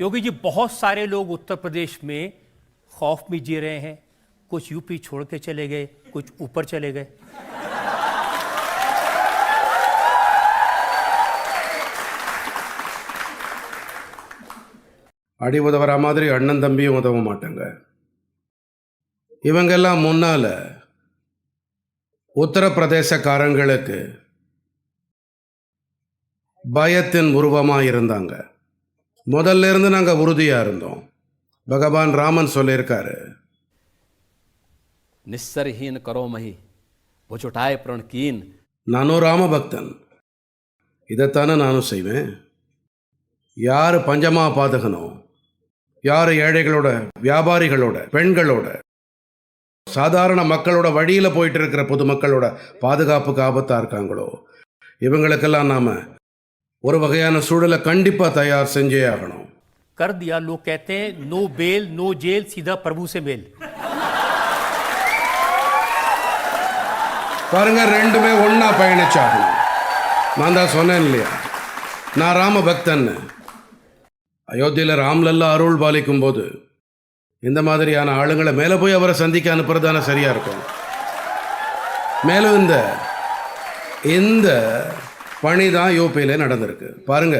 योगी जी बहुत सारे लोग उत्तर प्रदेश में खौफ में जी रहे हैं कुछ यूपी छोड़ के चले गए कुछ ऊपर चले गए அடி உதவுற மாதிரி அண்ணன் தம்பியும் உதவ மாட்டாங்க இவங்கெல்லாம் முன்னால உத்தரப்பிரதேசக்காரங்களுக்கு பயத்தின் உருவமாக இருந்தாங்க முதல்ல இருந்து நாங்கள் உறுதியாக இருந்தோம். பகவான் ராமன் சொல்லியிருக்காரு. நிஸ்ஸர்ஹீன் கரோமஹி புஜுட்டாய பிரண் கீன். நானும் ராம பக்தன் இதைத்தானே நானும் செய்வேன். யார் பஞ்சமாக பாதகனும் யார் ஏழைகளோட வியாபாரிகளோட பெண்களோட சாதாரண மக்களோட வழியில் போயிட்டு இருக்கிற பொதுமக்களோட பாதுகாப்புக்கு ஆபத்தாக இருக்காங்களோ இவங்களுக்கெல்லாம் நாம் ஒரு வகையான சூழலை கண்டிப்பா தயார் செஞ்சே ஆகணும். கர்தியா லோ லோக் கேத்தே நோ பேல் நோ ஜேல் சீதா பிரபு சே மேல். பாருங்க ரெண்டுமே ஒன்னா பயணிச்சாகணும். நான் தான் சொன்னேன் இல்லையா? நான் ராம பக்தன் அயோத்தியில ராம்லல்லா அருள் பாலிக்கும் போது இந்த மாதிரியான ஆளுங்களை மேலே போய் அவரை சந்திக்க அனுப்புறது தானே சரியாக இருக்கும்? மேலும் இந்த இந்த பணி தான் யூபியில் நடந்திருக்கு. பாருங்க.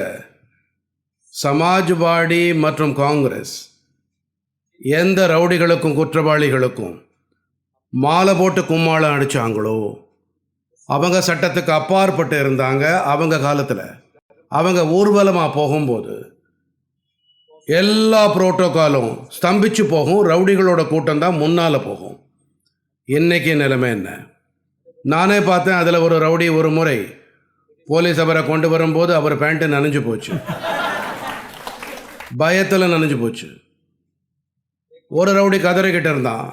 சமாஜ்வாடி மற்றும் காங்கிரஸ் எந்த ரவுடிகளுக்கும் குற்றவாளிகளுக்கும் மாலை போட்டு கும்மாளம் அடித்தாங்களோ அவங்க சட்டத்துக்கு அப்பாற்பட்டு இருந்தாங்க அவங்க காலத்தில். அவங்க ஊர்வலமாக போகும்போது எல்லா புரோட்டோக்காலும் ஸ்தம்பிச்சு போகும் ரவுடிகளோட கூட்டம் தான் முன்னால் போகும். இன்றைக்கி நிலைமை என்ன? நானே பார்த்தேன் அதில் ஒரு ரவுடி ஒரு முறை போலீஸ் அவரை கொண்டு வரும்போது அவர் பேண்ட்டு நனைஞ்சு போச்சு பயத்தில் நனைஞ்சு போச்சு ஒரு ரவுடி கதறிக்கிட்டு இருந்தான்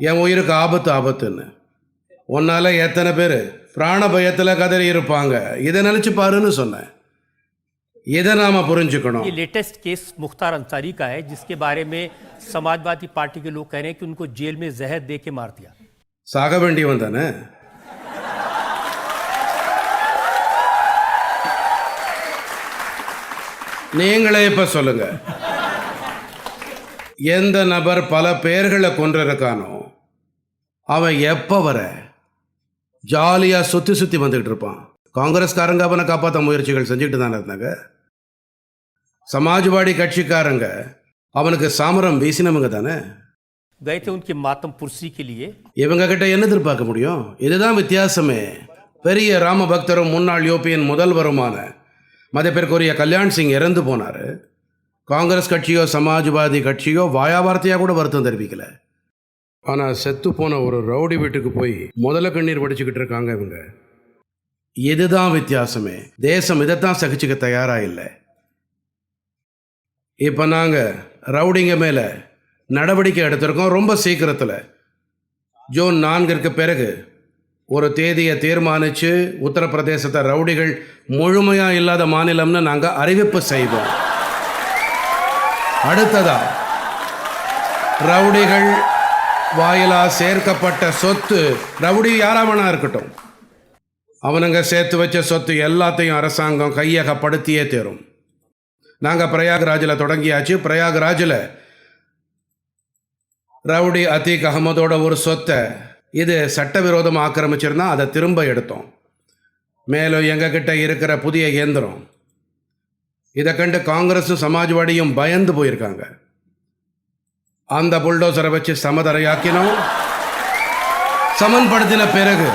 என் உயிருக்கு ஆபத்து ஆபத்துன்னு உன்னால எத்தனை பேர் பிராண பயத்தில் கதறி இருப்பாங்க இதை நினச்சி பாருன்னு சொன்னேன் இதை நாம் புரிஞ்சுக்கணும் ये लेटेस्ट केस मुख्तार अंसारी का है जिसके बारे में समाजवादी पार्टी के लोग कह रहे हैं कि उनको जेल में जहर दे के मार दिया சாக வேண்டியவன் தானே நீங்களே இப்போ சொல்லுங்க. எந்த நபர் பல பெயர்களை கொண்டிருக்கானோ அவன் எப்போ வர ஜாலியாக சுற்றி சுற்றி வந்துக்கிட்டு இருப்பான். காங்கிரஸ்காரங்க அவனை காப்பாற்ற முயற்சிகள் செஞ்சுட்டு தானே இருந்தாங்க. சமாஜ்வாடி கட்சிக்காரங்க அவனுக்கு சாமரம் வீசினவங்க தானே. கைத்தவனுக்கு மாத்தம் புர்சிக்கலையே இவங்க கிட்ட என்ன எதிர்பார்க்க முடியும்? இதுதான் வித்தியாசமே. பெரிய ராம பக்தரும் முன்னாள் யோப்பியன் முதல்வருமான மதிப்பிற்குரிய கல்யாண் சிங் இறந்து போனார். காங்கிரஸ் கட்சியோ சமாஜ்வாதி கட்சியோ வாயாவார்த்தையாக கூட வருத்தம் தெரிவிக்கல. ஆனால் செத்து போன ஒரு ரவுடி வீட்டுக்கு போய் முதல்ல கண்ணீர் வடிச்சுக்கிட்டு இருக்காங்க இவங்க. இதுதான் வித்தியாசமே. தேசம் இதைத்தான் சகிச்சுக்க தயாராக இல்லை. இப்போ நாங்கள் ரவுடிங்க மேலே நடவடிக்கை எடுத்திருக்கோம் ரொம்ப சீக்கிரத்தில். ஜூன் நான்கிற்கு பிறகு ஒரு தேதியை தீர்மானித்து உத்தரப்பிரதேசத்தை ரவுடிகள் முழுமையாக இல்லாத மாநிலம்னு நாங்கள் அறிவிப்பு செய்வோம் அடுத்ததா ரவுடிகள் வாயிலாக சேர்க்கப்பட்ட சொத்து ரவுடி யாராவனா இருக்கட்டும் அவனுங்க சேர்த்து வச்ச சொத்து எல்லாத்தையும் அரசாங்கம் கையகப்படுத்தியே தரும். நாங்கள் பிரயாக்ராஜில் தொடங்கியாச்சு. பிரயாக்ராஜில் ரவுடி அத்தீக் அகமதோட ஒரு சொத்தை இது சட்டவிரோதமாக ஆக்கிரமிச்சிருந்தால் அதை திரும்ப எடுத்தோம். மேலும் எங்ககிட்ட இருக்கிற புதிய இயந்திரம். இதை கண்டு காங்கிரஸும் சமாஜ்வாடியும் பயந்து போயிருக்காங்க. அந்த புல்டோசரை வச்சு சமதரையாக்கினோம். சமன்படுத்தின பிறகு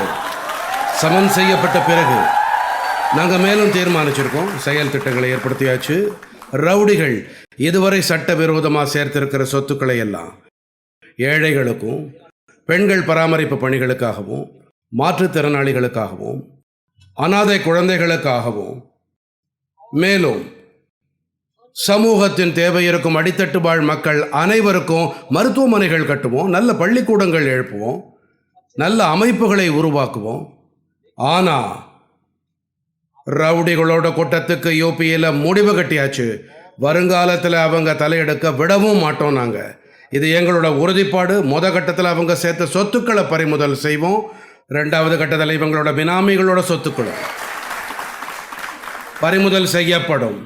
சமன் செய்யப்பட்ட பிறகு நாங்கள் மேலும் தீர்மானிச்சிருக்கோம். செயல் திட்டங்களை ஏற்படுத்தியாச்சு. ரவுடிகள் இதுவரை சட்டவிரோதமாக சேர்த்திருக்கிற சொத்துக்களை எல்லாம் ஏழைகளுக்கும் பெண்கள் பராமரிப்பு பணிகளுக்காகவும் மாற்றுத்திறனாளிகளுக்காகவும் அனாதை குழந்தைகளுக்காகவும். மேலும் சமூகத்தின் தேவை இருக்கும் அடித்தட்டு வாழ் மக்கள் அனைவருக்கும் மருத்துவமனைகள் கட்டுவோம் நல்ல பள்ளிக்கூடங்கள் எழுப்புவோம் நல்ல அமைப்புகளை உருவாக்குவோம். ஆனால் ரவுடிகளோட கூட்டத்துக்கு யூபியில் முடிவு கட்டியாச்சு. வருங்காலத்தில் அவங்க தலையெடுக்க விடவும் மாட்டோம் நாங்கள் இது எங்களோட உறுதிப்பாடு. முத கட்டத்தில் அவங்க சேர்த்த சொத்துக்களை பறிமுதல் செய்வோம். ரெண்டாவது கட்டத்தில் இவங்களோட பினாமிகளோட சொத்துக்களும் பறிமுதல் செய்யப்படும்.